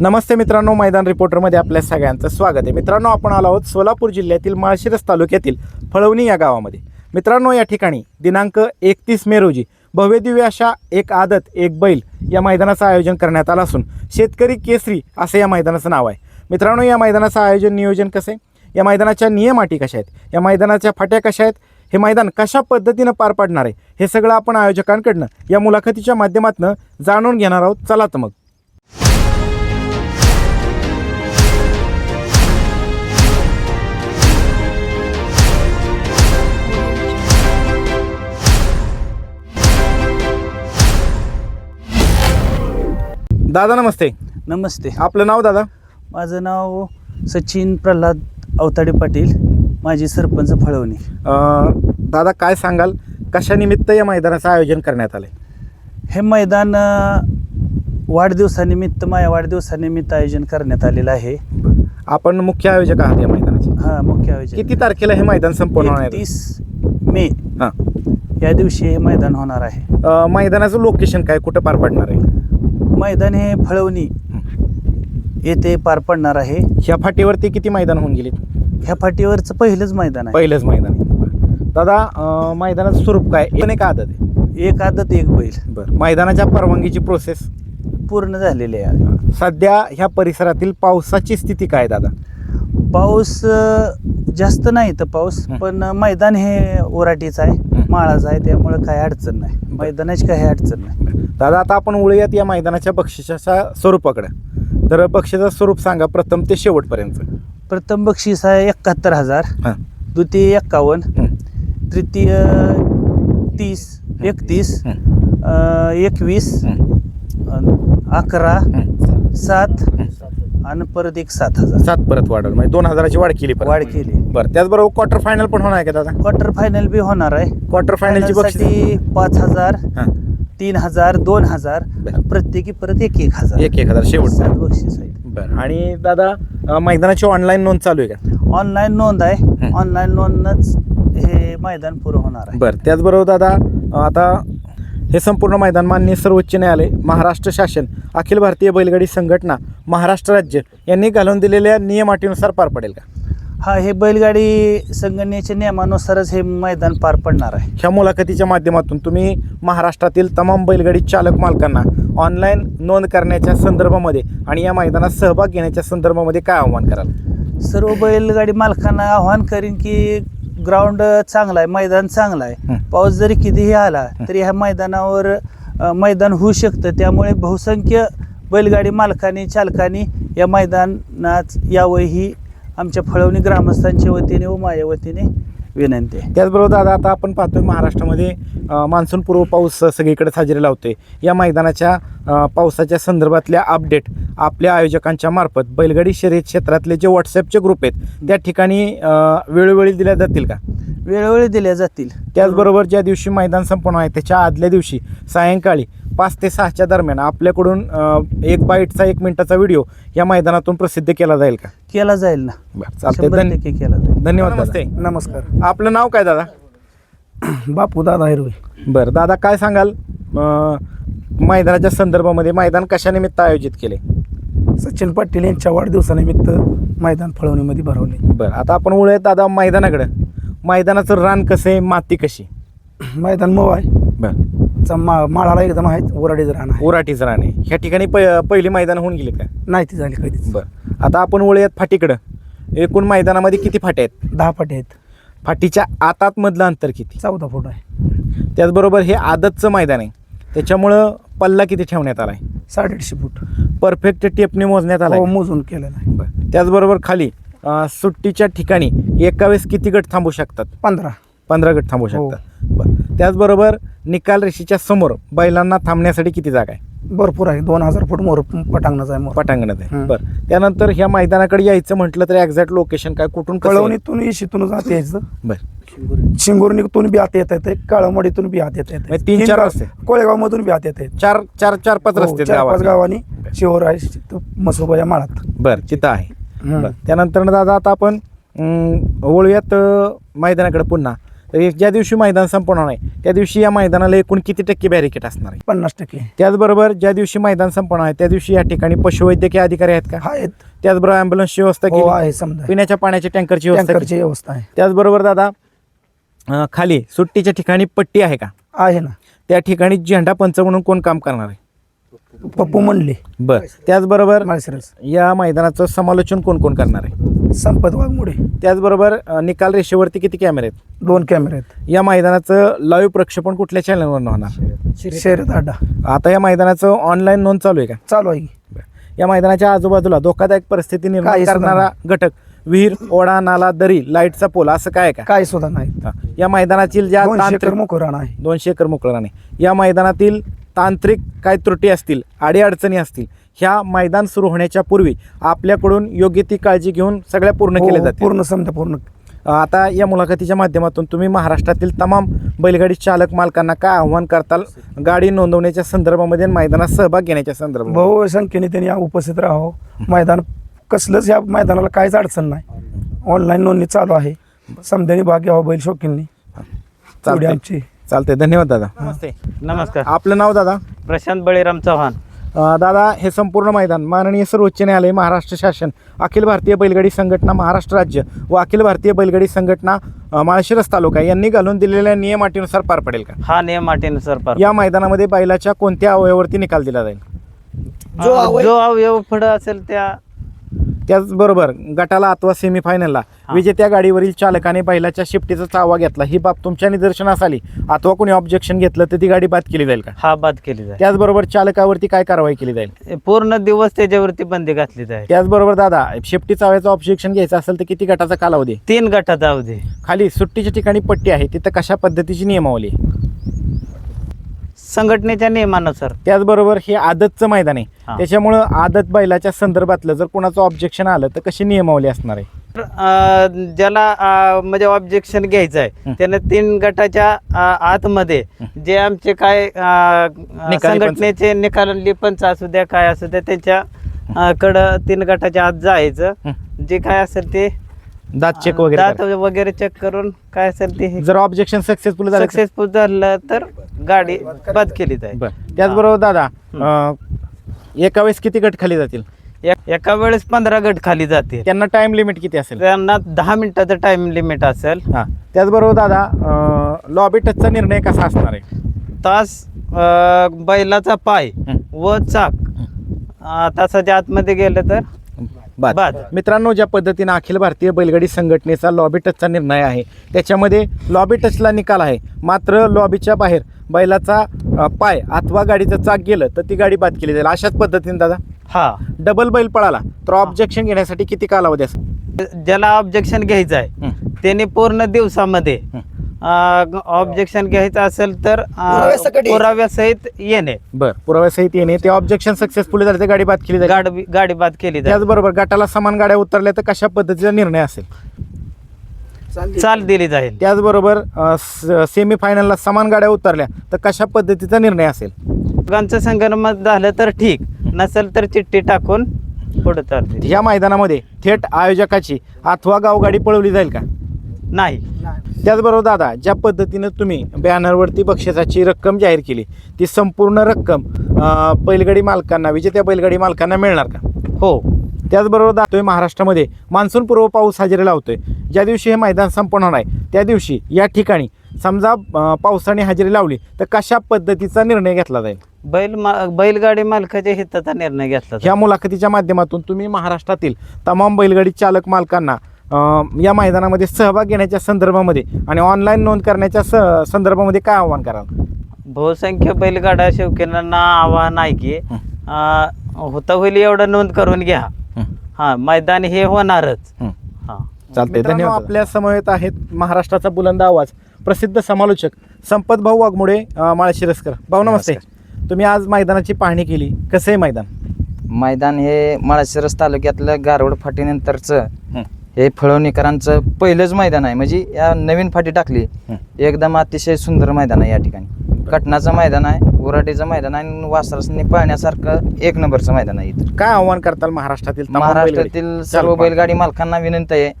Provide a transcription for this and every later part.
नमस्ते मित्रांनो मैदान रिपोर्टरमध्ये आपल्या सगळ्यांचं स्वागत आहे. मित्रांनो आपण आलो आहोत सोलापूर जिल्ह्यातील माळशिरस तालुक्यातील फळवणी या गावामध्ये. मित्रांनो या ठिकाणी दिनांक एकतीस मे रोजी भव्यदिव्य अशा एक आदत एक बैल या मैदानाचं आयोजन करण्यात आलं असून शेतकरी केसरी असं या मैदानाचं नाव आहे. मित्रांनो या मैदानाचं आयोजन नियोजन कसं आहे? या मैदानाच्या नियमाटी कशा आहेत? या मैदानाच्या फाट्या कशा आहेत? हे मैदान कशा पद्धतीनं पार पाडणार आहे? हे सगळं आपण आयोजकांकडनं या मुलाखतीच्या माध्यमातून जाणून घेणार आहोत. चला तर मग. दादा नमस्ते. नमस्ते. आपलं नाव दादा? माझं नाव सचिन प्रल्हाद अवताडे पाटील माझी सरपंच फळवणी. अं, दादा काय सांगाल? कशानिमित्त या मैदानाचं आयोजन करण्यात आले हे मैदान अ, वाढदिवसानिमित्त माझ्या वाढदिवसानिमित्त आयोजन करण्यात आलेलं आहे. आपण मुख्य आयोजक आहात या मैदानाचे. हा मुख्य आयोजन किती तारखेला हे मैदान संपन्न होणार आहे? एकतीस मे. हां. या दिवशी हे मैदान होणार आहे. अं, मैदानाचं लोकेशन काय? कुठं पार पडणार आहे? मैदान हे फळवणी येथे पार पडणार आहे. ह्या फाटीवरती किती मैदान होऊन गेले ह्या फाटीवरचं पहिलंच मैदान आहे. पहिलंच मैदान आहे. दादा अं, मैदानाचं स्वरूप काय? पण एक आदत आहे. एक आदत एक बैल. बरं. मैदानाच्या परवानगीची प्रोसेस पूर्ण झालेले आहे. सध्या ह्या परिसरातील पावसाची स्थिती काय दादा? पाऊस अ, जास्त नाही तर पाऊस हं. पण मैदान हे ओराटीचं आहे हं. माळाचं आहे त्यामुळे काही अडचण नाही मैदानाची काही अडचण नाही दादा आता आपण वळूयात या मैदानाच्या बक्षिसाच्या स्वरूपाकडे तर बक्षिसाचं स्वरूप सांगा प्रथम ते शेवटपर्यंत प्रथम बक्षीस आहे एकाहत्तर हजार हां द्वितीय एक्कावन्न हं. तृतीय तीस एकतीस हं. अ, एकवीस हं. अ, अकरा हं. सात आणि परत एक सात हजार. सात परत वाढवलं म्हणजे दोन हजाराची वाढ केली परत. वाढ केली. बरं त्याचबरोबर क्वार्टर फायनल पण होणार आहे का दादा? क्वार्टर फायनल बी होणार आहे. क्वार्टर फायनलची बक्षीस. पाच हजार हां. तीन हजार दोन हजार बरं. प्रत्येकी परत एक एक हजार. एक एक हजार शेवट. सात बक्षीस आहेत. बरं. आणि दादा अं, मैदानाची ऑनलाईन नोंद चालू आहे का? ऑनलाईन नोंद आहे. हं. ऑनलाईन नोंदनच हे मैदान पुरं होणार आहे. बरं त्याचबरोबर दादा अं, आता हे संपूर्ण मैदान मान्य सर्वोच्च न्यायालय महाराष्ट्र शासन अखिल भारतीय बैलगाडी संघटना महाराष्ट्र राज्य यांनी घालून दिलेल्या नियम अटीनुसार पार पडेल का? हा हे बैलगाडी संघटनेच्या नियमानुसारच हे मैदान पार पडणार आहे. ह्या मुलाखतीच्या माध्यमातून तुम्ही महाराष्ट्रातील तमाम बैलगाडी चालक मालकांना ऑनलाईन नोंद करण्याच्या संदर्भामध्ये आणि या मैदानात सहभाग घेण्याच्या संदर्भामध्ये काय आव्हान कराल? सर्व बैलगाडी मालकांना आव्हान करीन की ग्राउंड चांगला आहे मैदान चांगलं आहे. पाऊस जरी कितीही आला तरी ह्या मैदानावर मैदान होऊ शकतं. त्यामुळे बहुसंख्य बैलगाडी मालकांनी चालकांनी या मैदानात यावं ही आमच्या फळवणी ग्रामस्थांच्या वतीने व माझ्या वतीने विनंती आहे. त्याचबरोबर दादा आता आपण पाहतोय महाराष्ट्रामध्ये अं, मान्सूनपूर्व पाऊस सगळीकडे साजरी लावतोय. या मैदानाच्या पावसाच्या संदर्भातल्या अपडेट आपल्या आयोजकांच्या मार्फत बैलगाडी शर्यत क्षेत्रातले जे व्हॉट्सअपचे ग्रुप आहेत त्या ठिकाणी वेळोवेळी दिल्या जातील का? वेळोवेळी दिल्या जातील. त्याचबरोबर ज्या दिवशी मैदान संपन्न आहे त्याच्या आदल्या दिवशी सायंकाळी पाच ते सहाच्या दरम्यान आपल्याकडून अं, एक बाईटचा एक मिनिटाचा व्हिडिओ या मैदानातून प्रसिद्ध केला जाईल का? केला जाईल ना. बरं चालतंय. शंभर धन्य- टक्के केला जाईल. धन्यवाद नमस्ते. नमस्कार. आपलं नाव काय दादा? बापू दादा हिरवे. बरं दादा काय सांगाल? अं, मैदानाच्या संदर्भामध्ये मैदान कशानिमित्त आयोजित केले? सचिन पाटील यांच्या वाढदिवसानिमित्त मैदान फळवणीमध्ये भरवले. बरं आता आपण वळूयात दादा मैदानाकडं. मैदानाचं रान कसं आहे? माती कशी मैदान मऊ आहे. बरं. चा मा माळाला एकदम आहे वराडीचं रान आहे उराटीचं आहे. ह्या ठिकाणी प पहिली मैदान होऊन गेले का नाही ती झाली कधीच. बरं. आता आपण वळूयात फाटीकडं. एकूण मैदानामध्ये किती फाट्या आहेत? दहा पाटे आहेत. फाटीच्या आतातमधलं अंतर किती? चौदा फूट आहे. त्याचबरोबर हे आदतचं मैदान आहे. त्याच्यामुळं पल्ला किती ठेवण्यात आला आहे साडेआठशे फूट. परफेक्ट टेपने मोजण्यात आला हो आहे मोजून केलेलं आहे बरं. त्याचबरोबर खाली अं, सुट्टीच्या ठिकाणी एका वेळेस किती गट थांबू शकतात? पंधरा. पंधरा गट थांबू हो. शकतात बरं. त्याचबरोबर निकाल रेषेच्या समोर बैलांना थांबण्यासाठी किती जागा आहे? भरपूर आहे. दोन हजार फूट मोर पटांगणाचा आहे मोर. पटांगणात आहे. हं. बरं. त्यानंतर ह्या मैदानाकडे यायचं म्हटलं तर एक्झॅक्ट लोकेशन काय? कुठून कसं आहे? कळवणीतून इशीतून जात यायचं. बरं. शिंगोर्णीतून बी आत येत येते काळमडीतून बी आत येत येते म्हणजे तीन चार रस्ते. कोळेगाव मधून बी आत येत आहेत. चार चार चार पाच हो, रस्ते आहेत चार पाच गावात. गावांनी शिवर आहे मसोबा या माळात. बरं तिथं आहे. हं. बरं. त्यानंतर दादा आता आपण अं, वळूयात अं, मैदानाकडे पुन्हा. तर ज्या दिवशी मैदान संपणार आहे त्या दिवशी या मैदानाला एकूण किती टक्के बॅरिकेट असणार आहे? पन्नास टक्के. त्याचबरोबर ज्या दिवशी मैदान संपणार आहे त्या दिवशी या ठिकाणी पशुवैद्यकीय अधिकारी आहेत का? आहेत. त्याचबरोबर ॲम्ब्युलन्सची व्यवस्था हो केली. आहे समजा. पिण्याच्या पाण्याची टँकरची व्यवस्था केली. टँकरची व्यवस्था आहे. त्याचबरोबर दादा अं, खाली सुट्टीच्या ठिकाणी पट्टी आहे का? आहे ना. त्या ठिकाणी झेंडा पंच म्हणून कोण काम करणार आहे? पप्पू म्हणले बर. त्याचबरोबर माळशिरस. या मैदानाचं समालोचन कोण कोण करणार आहे? संपत वाघमोडे त्याचबरोबर अं, निकाल रेषेवरती किती कॅमेरे आहेत? दोन कॅमेरे आहेत. या मैदानाचं लाईव्ह प्रक्षेपण कुठल्या चॅनलवर होणार? शर्यत अड्डा आता या मैदानाचं ऑनलाईन नोंद चालू आहे का? चालू आहे. या मैदानाच्या आजूबाजूला धोकादायक परिस्थिती निर्माण करणारा घटक विहीर ओढा नाला दरी लाईटचा पोल असं काय आहे का? काय सुद्धा नाही. हा. या मैदानातील ज्या दोनशे एकर तांत्रिक मोकराण आहे. दोनशे एकर मोकळाने या मैदानातील तांत्रिक काय त्रुटी असतील अडीअडचणी असतील ह्या मैदान सुरू होण्याच्या पूर्वी आपल्याकडून योग्य ती काळजी घेऊन सगळ्या पूर्ण केल्या हो, जातील. पूर्ण समजा पूर्ण. आता या मुलाखतीच्या माध्यमातून तुम्ही महाराष्ट्रातील तमाम बैलगाडी चालक मालकांना काय आव्हान करताल? गाडी नोंदवण्याच्या संदर्भामध्ये मैदानात सहभाग घेण्याच्या संदर्भात बहु संख्येने त्यांनी उपस्थित राहावं. मैदान कसलंच या मैदानाला काहीच अडचण नाही. ऑनलाईन नोंदणी चालू आहे. समध्याने भाग घ्यावा बैल शौकींनी आमची चालतंय. धन्यवाद दादा. नमस्ते. नमस्कार. आपलं नाव दादा? प्रशांत बळीराम चव्हाण. अ, दादा हे संपूर्ण मैदान माननीय सर्वोच्च न्यायालय महाराष्ट्र शासन अखिल भारतीय बैलगाडी संघटना महाराष्ट्र राज्य व अखिल भारतीय बैलगाडी संघटना अ, माळशिरस तालुका यांनी घालून दिलेल्या नियम अटीनुसार पार पडेल का? हा नियम अटीनुसार पार या मैदानामध्ये बैलाच्या कोणत्या अवयवावरती निकाल दिला जाईल? जो अवयव पुढं असेल त्या त्याचबरोबर गटाला अथवा सेमीफायनलला विजेत्या गाडीवरील चालकाने बैलाच्या शिफ्टीचा चावा घेतला. ही बाब तुमच्या निदर्शनास आली. अथवा कोणी ऑब्जेक्शन घेतलं तर ती गाडी बाद केली जाईल का? हा बाद केली जाईल. त्याचबरोबर चालकावरती काय कारवाई केली जाईल? पूर्ण दिवस त्याच्यावरती बंदी घातली जाईल. त्याचबरोबर दादा शिफ्टी चाव्याचं ऑब्जेक्शन घ्यायचं असेल तर किती गटाचा कालावधी? तीन गटात अवधी. खाली सुट्टीच्या ठिकाणी पट्टी आहे. तिथं कशा पद्धतीची नियमावली? संघटनेच्या नियमानुसार त्याचबरोबर हे आदतचं मैदान आहे. त्याच्यामुळं आदत बैलाच्या संदर्भातलं जर कोणाचं ऑब्जेक्शन आलं तर कशी नियमावली असणार आहे ज्याला म्हणजे ऑब्जेक्शन घ्यायचं आहे. त्याने तीन गटाच्या आतमध्ये जे आमचे काय. संघटनेचे निकाली पंच असू द्या काय असू द्या त्यांच्या कडं तीन गटाच्या आत जायचं. जे काय असेल ते दात चेक वगैरे दात करा. वगैरे चेक करून काय असेल ते जर ऑब्जेक्शन सक्सेसफुल झालं सक्सेसफुल झालं तर गाडी बाद केली जाईल. बरं. त्याचबरोबर दादा अं, एका वेळेस किती गट खाली जातील? एक- एका वेळेस पंधरा गट खाली जाते त्यांना टाइम लिमिट किती असेल? त्यांना दहा मिनिटाचं टाइम लिमिट असेल. हा. त्याचबरोबर दादा लॉबी टचचा निर्णय कसा असणार आहे? तास अं, बैलाचा पाय हं. व चाक. अं, तासाच्या आतमध्ये गेलं तर? बाद. बाद. मित्रांनो ज्या पद्धतीनं अखिल भारतीय बैलगाडी संघटनेचा लॉबी टचचा निर्णय आहे त्याच्यामध्ये लॉबी टचला निकाल आहे. मात्र लॉबीच्या बाहेर बैलाचा अ, पाय अथवा गाडीचं चाक गेलं तर ती गाडी बाद केली जाईल. अशाच पद्धतीने दादा. हा. डबल बैल पळाला. तर ऑब्जेक्शन घेण्यासाठी किती कालावधी असेल? ज्याला ऑब्जेक्शन घ्यायचं आहे हं. त्याने पूर्ण दिवसामध्ये हं. ऑब्जेक्शन घ्यायचं असेल तर पुराव्यासकट ये. पुराव्यासहित येणे. बर पुराव्यासहित येणे. ते ऑब्जेक्शन सक्सेसफुल झाले तर गाडी बाद केली जाईल. गाडी गाडी बाद केली जाईल. त्याचबरोबर गटाला समान गाड्या उतरल्या तर कशा पद्धतीचा निर्णय असेल? चाल दिली जाईल. त्याचबरोबर सेमीफायनलला समान गाड्या उतरल्या तर कशा पद्धतीचा निर्णय असेल? दोघांचं संगणमत झालं तर ठीक नसेल तर चिठ्ठी टाकून पुढे चालते. ह्या मैदानामध्ये थेट आयोजकाची अथवा गावगाडी पळवली जाईल का? नाही. त्याचबरोबर दादा ज्या पद्धतीनं तुम्ही बॅनरवरती बक्षिसाची रक्कम जाहीर केली ती संपूर्ण रक्कम अं, बैलगाडी मालकांना विजेत्या बैलगाडी मालकांना मिळणार का? हो. त्याचबरोबर दातोय महाराष्ट्रामध्ये मान्सूनपूर्व पाऊस हजेरी लावतोय. ज्या दिवशी हे मैदान संपणार आहे त्या दिवशी या ठिकाणी समजा अं, पावसाने हजेरी लावली तर कशा पद्धतीचा निर्णय घेतला जाईल? बैल मा बैलगाडी मालकाच्या हिताचा निर्णय घेतला ह्या मुलाखतीच्या माध्यमातून तुम्ही महाराष्ट्रातील तमाम बैलगाडी चालक मालकांना या मैदानामध्ये सहभाग घेण्याच्या संदर्भामध्ये आणि ऑनलाईन नोंद करण्याच्या स संदर्भामध्ये काय आव्हान कराल? बहुसंख्य बैलगाडा शौकीनांना आव्हान आहे की अं, होता होईल एवढं नोंद करून घ्या. हा. मैदान हे होणारच. हा. चालतंय धन्यवाद. आपल्या समवेत आहेत महाराष्ट्राचा बुलंद आवाज प्रसिद्ध समालोचक संपत भाऊ वाघमोडे अं, माळशिरसकर. भाऊ नमस्ते. तुम्ही आज मैदानाची पाहणी केली. कसं आहे मैदान? मैदान हे माळशिरस तालुक्यातलं गारवड फाटीनंतरचं हं. हे फळवणीकरांचं पहिलंच मैदान आहे. म्हणजे या नवीन फाटी टाकली. एकदम अतिशय सुंदर मैदान आहे या ठिकाणी. कटनाचं मैदान आहे उराटीचं मैदान आहे आणि वासरासनी पाहण्यासारखं एक नंबरचं मैदान आहे इथं. काय आव्हान करताल महाराष्ट्रातील महाराष्ट्रातील सर्व बैलगाडी मालकांना विनंती आहे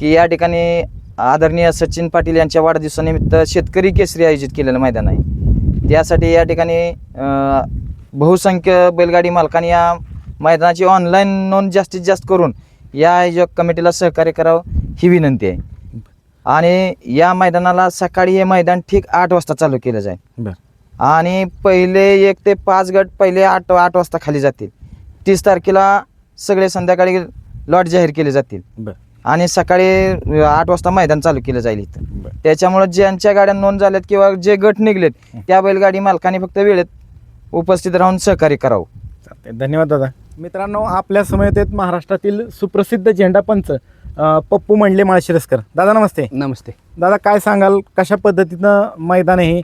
की या ठिकाणी आदरणीय सचिन पाटील यांच्या वाढदिवसानिमित्त शेतकरी केसरी आयोजित केलेलं मैदान आहे. त्यासाठी या ठिकाणी बहुसंख्य बैलगाडी मालकांनी या मैदानाची ऑनलाईन नोंद जास्तीत जास्त करून या आयोजक कमिटीला सहकार्य करावं ही विनंती आहे. आणि या मैदानाला सकाळी हे मैदान ठीक आठ वाजता चालू केलं जाईल. आणि पहिले एक ते पाच गट पहिले आठ आठ वाजता खाली जातील. तीस तारखेला सगळे संध्याकाळी लॉट जाहीर केले जातील. आणि सकाळी आठ वाजता मैदान चालू केलं जाईल इथं. त्याच्यामुळं ज्यांच्या गाड्या नोंद झाल्यात किंवा जे गट निघलेत त्या बैलगाडी मालकांनी फक्त वेळेत उपस्थित राहून सहकार्य करावं. चालतंय. धन्यवाद दादा. मित्रांनो आपल्या समयेत आहेत महाराष्ट्रातील सुप्रसिद्ध झेंडा पंच पप्पू मंडले माळशिरसकर. दादा नमस्ते. नमस्ते. दादा काय सांगाल? कशा पद्धतीनं मैदान आहे हे?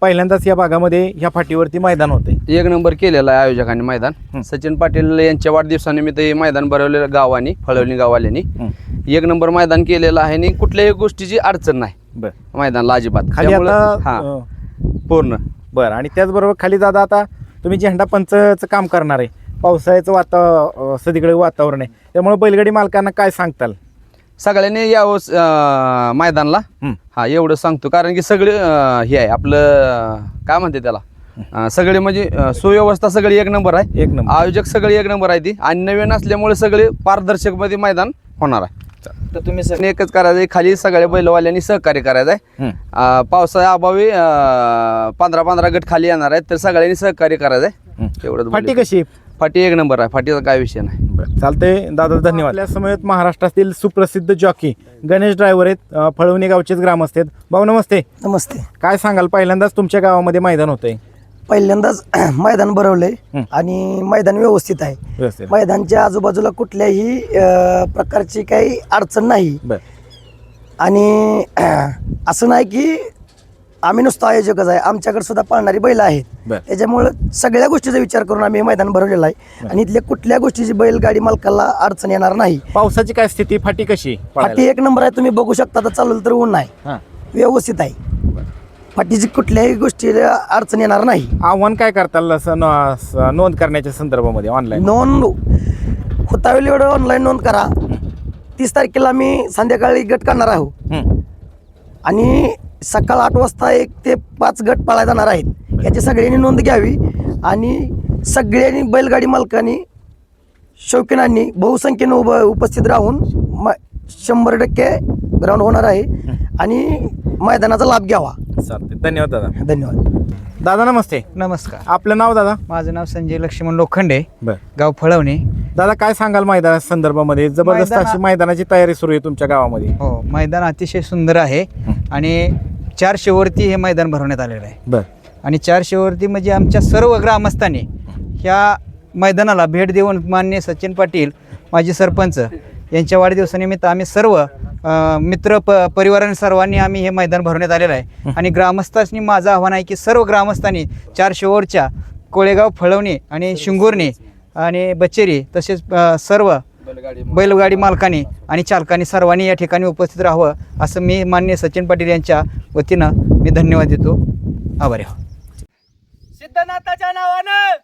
पहिल्यांदाच या भागामध्ये ह्या फाटीवरती मैदान होते एक नंबर केलेला आहे आयोजकांनी मैदान. सचिन पाटील यांच्या वाढदिवसानिमित्त हे मैदान भरवलेलं गावानी फळवणी गाववाल्यांनी एक नंबर मैदान केलेलं आहे आणि कुठल्याही गोष्टीची अडचण नाही. बरं. मैदानाला अजिबात. खाली हा. पूर्ण. बरं. आणि त्याचबरोबर खाली दादा आता तुम्ही झेंडा पंचचं काम करणार आहे पावसाळ्याचं वाता सगळीकडे वातावरण आहे त्यामुळे बैलगाडी मालकांना काय सांगताल? सगळ्यांनी यावं अं, मैदानाला. हं. हा एवढं सांगतो कारण की सगळे अं, हे आहे आपलं काय म्हणते त्याला? अं, सगळे म्हणजे अं, सुव्यवस्था सगळी एक नंबर आहे. एक नंबर. आयोजक सगळे एक नंबर आहे ती. आणि नवीन असल्यामुळे सगळे पारदर्शकमध्ये मैदान होणार आहे. तर तुम्ही सग आणि एकच करायचं आहे खाली सगळ्या बैलवाल्यांनी सहकार्य करायचं आहे. अं, पावसाच्या अभावी पंधरा पंधरा गट खाली येणार आहेत तर सगळ्यांनी सहकार्य करायचं आहे. एवढंच फाटी. कशी? आहे? फाटी एक नंबर आहे फाटीचा काय विषय नाही. बरं. चालतंय. दादा धन्यवाद. आपल्या समयेत महाराष्ट्रातील सुप्रसिद्ध जॉकी गणेश ड्रायव्हर आहेत अ, फळवणी गावचेच ग्रामस्थ आहेत. भाऊ नमस्ते. नमस्ते. काय सांगाल? पहिल्यांदाच तुमच्या गावामध्ये मैदान होतंय. पहिल्यांदाच मैदान भरवलंय. आणि मैदान व्यवस्थित आहे. मैदानच्या आजूबाजूला कुठल्याही प्रकारची काही अडचण नाही. आणि असं नाही की आम्ही नुसतं आयोजकच आहे. आमच्याकडे सुद्धा पाळणारी बैल आहेत. त्याच्यामुळं सगळ्या गोष्टीचा विचार करून आम्ही मैदान भरवलेलं आहे. आणि इथल्या कुठल्या गोष्टीची बैलगाडी मालकाला अडचण येणार नाही. पावसाची काय स्थिती? फाटी कशी? फाटी एक नंबर आहे. तुम्ही बघू शकता तर चालवलं तर ऊन नाही व्यवस्थित आहे. फाटीची कुठल्याही गोष्टीला अडचण येणार नाही. आव्हान काय करताल असं नो- स- नोंद करण्याच्या संदर्भामध्ये ऑनलाईन नोंद होता वेळी एवढं ऑनलाईन नोंद करा. तीस तारखेला आम्ही संध्याकाळी गट काढणार आहोत आणि सकाळ आठ वाजता एक ते पाच गट पाळायला जाणार आहेत. याची सगळ्यांनी नोंद घ्यावी आणि सगळ्यांनी बैलगाडी मालकांनी शौकीनांनी बहुसंख्येनं उभ उपस्थित राहून म शंभर टक्के ग्राउंड होणार आहे. आणि मैदानाचा लाभ घ्यावा. चालते धन्यवाद दादा. धन्यवाद. दादा नमस्ते. नमस्कार. आपलं नाव दादा? माझं नाव संजय लक्ष्मण लोखंडे. बर. गाव फळवणे. दादा काय सांगाल मैदाना संदर्भामध्ये? जबरदस्त मैदाना- अशी मैदानाची तयारी सुरू आहे तुमच्या गावामध्ये. हो मैदान अतिशय सुंदर आहे आणि चारशेवरती हे मैदान भरवण्यात आलेलं आहे. बर. आणि चारशेवरती म्हणजे आमच्या सर्व ग्रामस्थांनी ह्या मैदानाला भेट देऊन मान्य सचिन पाटील माजी सरपंच यांच्या वाढदिवसानिमित्त आम्ही सर्व मित्र प परिवाराने सर्वांनी आम्ही हे मैदान भरवण्यात आलेलं आहे. आणि ग्रामस्थांनी माझं आव्हान आहे की सर्व ग्रामस्थांनी चारशेवरच्या कोळेगाव फळवणी आणि शिंगोर्णी आणि बचेरी तसेच सर्व बैलगाडी मालकांनी आणि चालकांनी सर्वांनी या ठिकाणी उपस्थित राहावं असं मी मान्य सचिन पाटील यांच्या वतीनं मी धन्यवाद देतो. आभारी आहो. सिद्धनाथाच्या नावानं